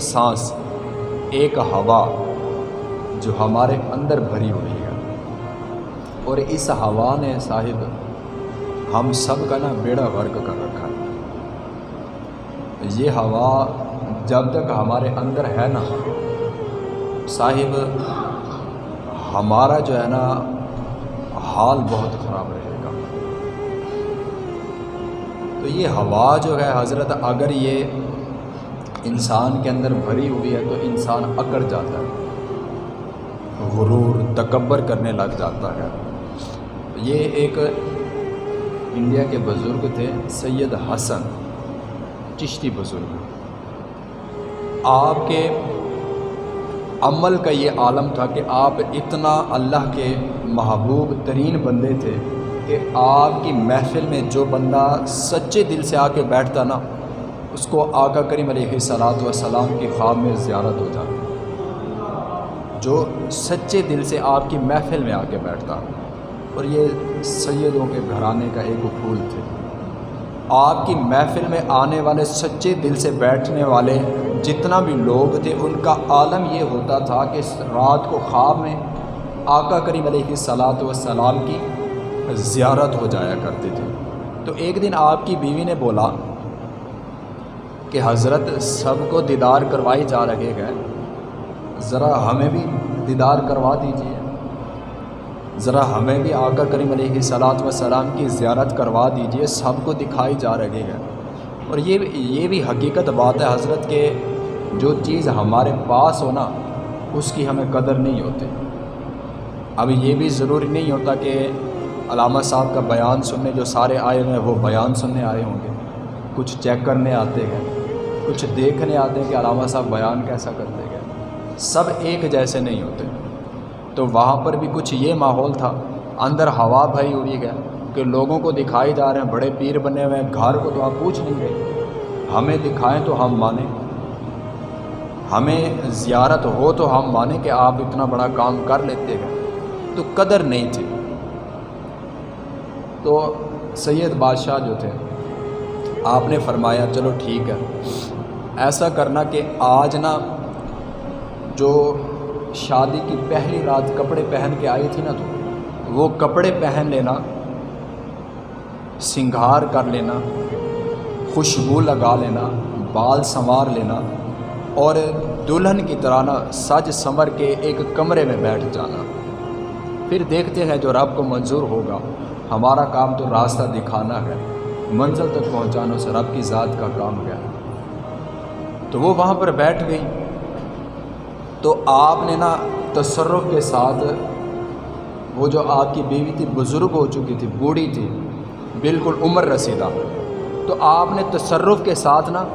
सांस, एक हवा जो हमारे अंदर भरी हुई है। और इस हवा ने साहिब, हम सब का ना बेड़ा वर्क कर रखा है। ये हवा जब तक हमारे अंदर है ना, साहिब, हमारा जो है ना, हाल बहुत ख़राब रहेगा। तो ये हवा जो है हज़रत, अगर ये इंसान के अंदर भरी हुई है तो इंसान अकड़ जाता है। गुरूर तकबर करने लग जाता है। ये एक इंडिया के बुज़ुर्ग थे, सैयद हसन, चिश्ती बुज़ुर्ग। आपके अमल का ये आलम था कि आप इतना अल्लाह के महबूब तरीन बंदे थे कि आपकी महफिल में जो बंदा सच्चे दिल से आके बैठता ना उसको आका करीम सलात व सलाम की ख्वाब में ज़्यारत हो जाती जो सच्चे दिल से आपकी महफिल में आके बैठता और ये सैदों के घराने का एक फूल थे। आपकी महफिल में आने वाले सच्चे दिल से बैठने वाले जितना भी लोग थे, उनका आलम ये होता था कि रात को ख्वाब में आका करीम सलात व सलाम की ज़्यारत हो जाया करती थी। तो एक दिन आपकी बीवी ने बोला कि हज़रत सबको दीदार करवाई जा रहे हैं। ज़रा हमें भी दीदार करवा दीजिए। ज़रा हमें भी आका करीम सलात व सलाम की ज़्यारत करवा दीजिए, सबको दिखाई जा रही है। और ये ये भी हकीकत बात है हज़रत के, जो चीज़ हमारे पास हो ना, उसकी हमें कदर नहीं होती। अब ये भी ज़रूरी नहीं होता कि अलामा साहब का बयान सुनने, जो सारे आए हुए हैं, वो बयान सुनने आए होंगे। कुछ चेक करने आते हैं। कुछ देखने आते हैं कि अलामा साहब बयान कैसा करते गए सब एक जैसे नहीं होते। तो वहाँ पर भी कुछ ये माहौल था। अंदर हवा भरी उड़ी गया कि लोगों को दिखाई जा रहे हैं, बड़े पीर बने हुए हैं। घर को तो आप पूछ नहीं रहे। हमें दिखाएँ तो हम माने। हमें ज़ियारत हो तो हम माने कि आप इतना बड़ा काम कर लेते हैं। तो कदर नहीं थी। तो सैयद बादशाह जो थे, आपने फरमाया, चलो ठीक है। ऐसा करना कि आज ना जो शादी की पहली रात कपड़े पहन के आई थी ना तो वो कपड़े पहन लेना, सिंगार कर लेना, खुशबू लगा लेना, बाल संवार लेना और दुल्हन की तरह ना सज संवर के एक कमरे में बैठ जाना। फिर देखते हैं जो रब को मंजूर होगा। हमारा काम तो रास्ता दिखाना है। मंजिल तक पहुंचाना उस रब की ज़ात का काम है। तो वो वहाँ पर बैठ गई। तो आपने ना तसर्रुफ़ के साथ वो जो आपकी बीवी थी, बुज़ुर्ग हो चुकी थी, बूढ़ी थी, बिल्कुल उम्र रसीदा। तो आपने तसरफ़ के साथ ना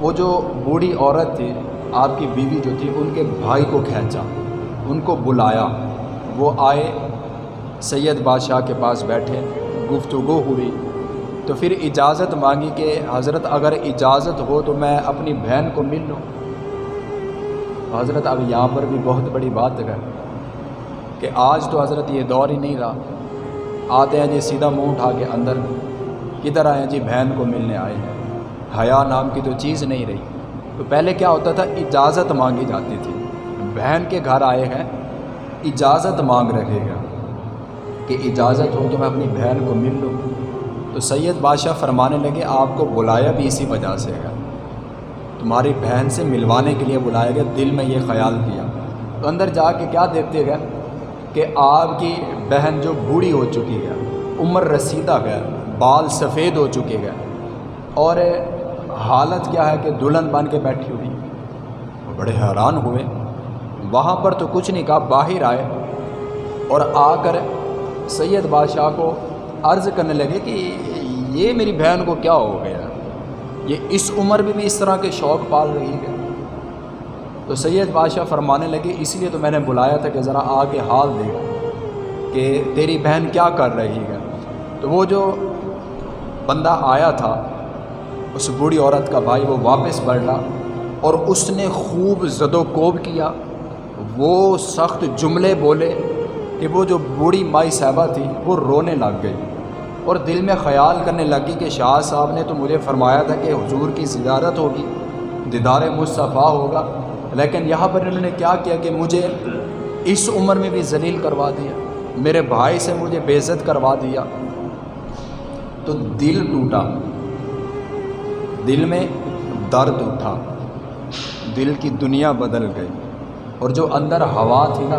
वो जो बूढ़ी औरत थी, आपकी बीवी जो थी, उनके भाई को खींचा, उनको बुलाया। वो आए, सैयद बादशाह के पास बैठे गुफ्तु हुई। तो फिर इजाज़त मांगी कि हज़रत अगर इजाज़त हो तो मैं अपनी बहन को मिल लूँ। हज़रत अब यहाँ पर भी बहुत बड़ी बात है कि आज तो हज़रत ये दौर ही नहीं रहा। आते हैं जी, सीधा मुँह उठा के अंदर किधर आए जी, बहन को मिलने आए हैं। हया नाम की तो चीज़ नहीं रही। तो पहले क्या होता था? इजाज़त मांगी जाती थी। बहन के घर आए हैं, इजाज़त मांग रखेगा कि इजाज़त हो तो मैं अपनी बहन को मिल लूँ। तो सैयद बादशाह फरमाने लगे, आपको बुलाया भी इसी वजह से है। तुम्हारी बहन से मिलवाने के लिए बुलाया गया, दिल में ये ख्याल किया। तो अंदर जाके क्या देखते गए? कि आपकी बहन जो बूढ़ी हो चुकी है, उम्र रसीदा है, बाल सफ़ेद हो चुके हैं, और हालत क्या है कि दुल्हन बन के बैठी हुई। बड़े हैरान हुए। वहाँ पर तो कुछ नहीं कहा, बाहर आए और आकर सैयद बादशाह को अर्ज़ करने लगे कि ये मेरी बहन को क्या हो गया? ये इस उम्र में भी इस तरह के शौक़ पाल रही है। तो सैयद बादशाह फरमाने लगे, इसलिए तो मैंने बुलाया था कि ज़रा आके हाल दे कि तेरी बहन क्या कर रही है। तो वो जो बंदा आया था, उस बूढ़ी औरत का भाई, वो वापस बढ़ा और उसने खूब जदोकोब किया। वो सख्त जुमले बोले कि वो जो बूढ़ी माई साहबा थी, वो रोने लग गई। और दिल में ख्याल करने लगी कि शाह साहब ने तो मुझे फरमाया था कि हजूर की ज़ियारत होगी, दीदार मुस्तफ़ा होगा। लेकिन यहाँ पर इन्होंने क्या किया कि मुझे इस उम्र में भी जलील करवा दिया, मेरे भाई से मुझे बेज़त करवा दिया। तो दिल टूटा, दिल में दर्द उठा, दिल की दुनिया बदल गई और जो अंदर हवा थी ना,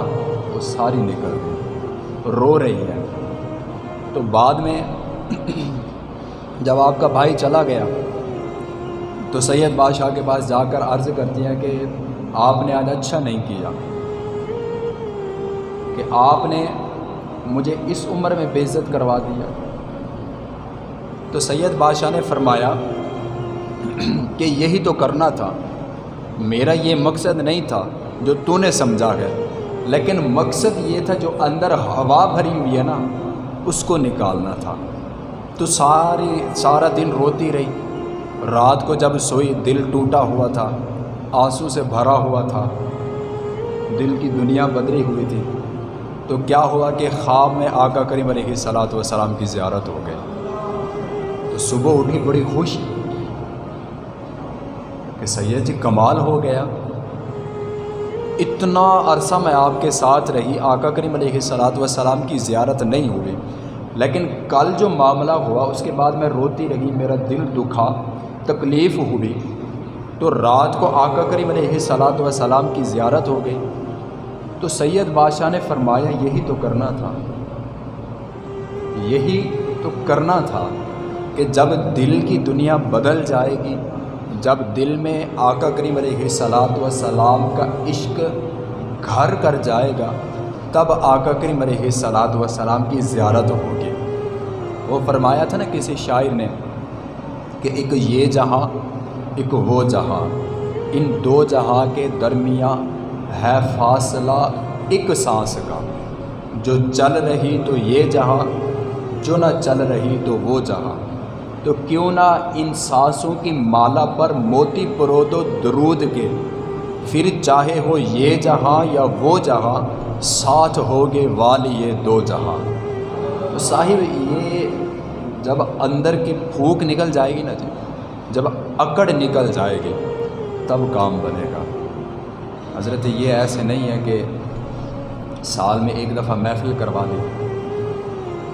वो सारी निकल गई, रो रही है। तो बाद में जब आपका भाई चला गया तो सैयद बादशाह के पास जाकर अर्ज़ करती हैं कि आपने आज अच्छा नहीं किया, कि आपने मुझे इस उम्र में बेइज्जत करवा दिया। तो सैयद बादशाह ने फरमाया कि यही तो करना था, मेरा ये मकसद नहीं था जो तूने समझा है, लेकिन मकसद ये था जो अंदर हवा भरी हुई है ना, उसको निकालना था। तो सारी, सारा दिन रोती रही। रात को जब सोई, दिल टूटा हुआ था, आँसू से भरा हुआ था, दिल की दुनिया बदली हुई थी तो क्या हुआ कि ख्वाब में आका करीम सलात व सलाम की ज़्यारत हो गई। तो सुबह उठी बड़ी खुश कि सैयद जी, कमाल हो गया। इतना अरसा मैं आपके साथ रही, आका करीम सलात व सलाम की ज़्यारत नहीं हुई। लेकिन कल जो मामला हुआ, उसके बाद मैं रोती रही, मेरा दिल दुखा, तकलीफ़ हुई। तो रात को आका करीम सलात व सलाम की ज़्यारत हो गई। तो सैयद बादशाह ने फरमाया, यही तो करना था। यही तो करना था कि जब दिल की दुनिया बदल जाएगी, जब दिल में आका करीम सलात व सलाम का इश्क घर कर जाएगा, तब आका करीम सलात व सलाम की ज़्यारत होगी। वो फरमाया था ना किसी शायर ने कि एक ये जहाँ, एक वो जहाँ। इन दो जहाँ के दरमिया है फासला एक सांस का। जो चल रही तो ये जहाँ, जो ना चल रही तो वो जहाँ। तो क्यों ना इन सांसों की माला पर मोती परो दो दरूद के। फिर चाहे हो ये जहाँ या वो जहाँ, साथ होगे वाली ये दो जहाँ। तो साहिब, ये जब अंदर की फूक निकल जाएगी ना जी, जब अकड़ निकल जाएगी, तब काम बनेगा। हज़रत, ये ऐसे नहीं है कि साल में एक दफ़ा महफिल करवा ली,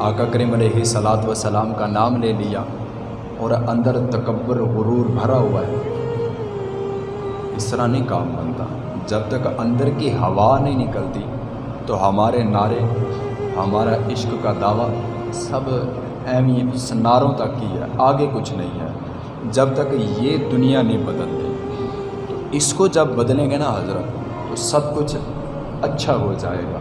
आका करीम सलात व सलाम का नाम ले लिया और अंदर तकबर गुरूर भरा हुआ है। इस तरह नहीं काम बनता। जब तक अंदर की हवा नहीं निकलती तो हमारे नारे हमारा इश्क का दावा सब एम सन्नारों तक ही है, आगे कुछ नहीं है। जब तक ये दुनिया नहीं बदलती तो इसको जब बदलेंगे ना हज़रत तो सब कुछ अच्छा हो जाएगा।